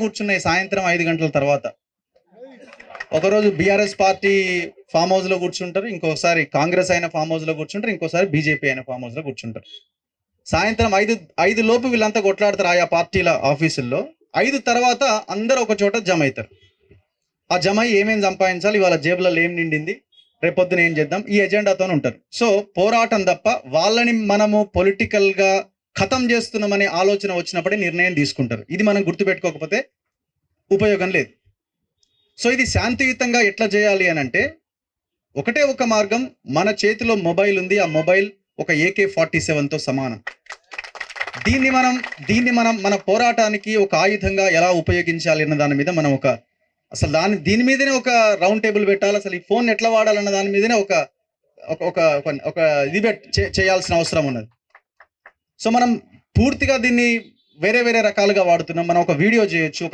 కూర్చున్నాయి సాయంత్రం ఐదు గంటల తర్వాత. ఒకరోజు బీఆర్ఎస్ పార్టీ ఫామ్ హౌస్లో కూర్చుంటారు ఇంకోసారి కాంగ్రెస్ అయిన ఫామ్ హౌస్లో కూర్చుంటారు ఇంకోసారి బీజేపీ అయిన ఫామ్ హౌస్లో కూర్చుంటారు. సాయంత్రం ఐదు ఐదు లోపు వీళ్ళంతా కొట్లాడతారు ఆయా పార్టీల ఆఫీసుల్లో. ఐదు తర్వాత అందరూ ఒక చోట జమ అవుతారు ఆ జమ ఏమేమి సంపాదించాలి ఇవాళ జేబులలో ఏం నిండింది రేపొద్దున ఏం చేద్దాం ఈ ఎజెండాతో ఉంటారు. సో పోరాటం తప్ప వాళ్ళని మనము పొలిటికల్గా ఖతం చేస్తున్నామనే ఆలోచన వచ్చినప్పుడే నిర్ణయం తీసుకుంటారు. ఇది మనం గుర్తుపెట్టుకోకపోతే ఉపయోగం లేదు. సో ఇది శాంతియుతంగా ఎట్లా చేయాలి అని అంటే ఒకటే ఒక మార్గం మన చేతిలో మొబైల్ ఉంది ఆ మొబైల్ ఒక ఏకే ఫార్టీ సెవెన్తో సమానం. దీన్ని మనం దీన్ని మనం మన పోరాటానికి ఒక ఆయుధంగా ఎలా ఉపయోగించాలి అన్న దాని మీద మనం ఒక అసలు దాని దీని మీదనే ఒక రౌండ్ టేబుల్ పెట్టాలి అసలు ఈ ఫోన్ ఎట్లా వాడాలన్న దాని మీదనే ఒక ఒక ఒక ఇది పెట్ చే- చేయాల్సిన అవసరం ఉన్నది. సో మనం పూర్తిగా దీన్ని వేరే వేరే రకాలుగా వాడుతున్నాం. మనం ఒక వీడియో చేయొచ్చు ఒక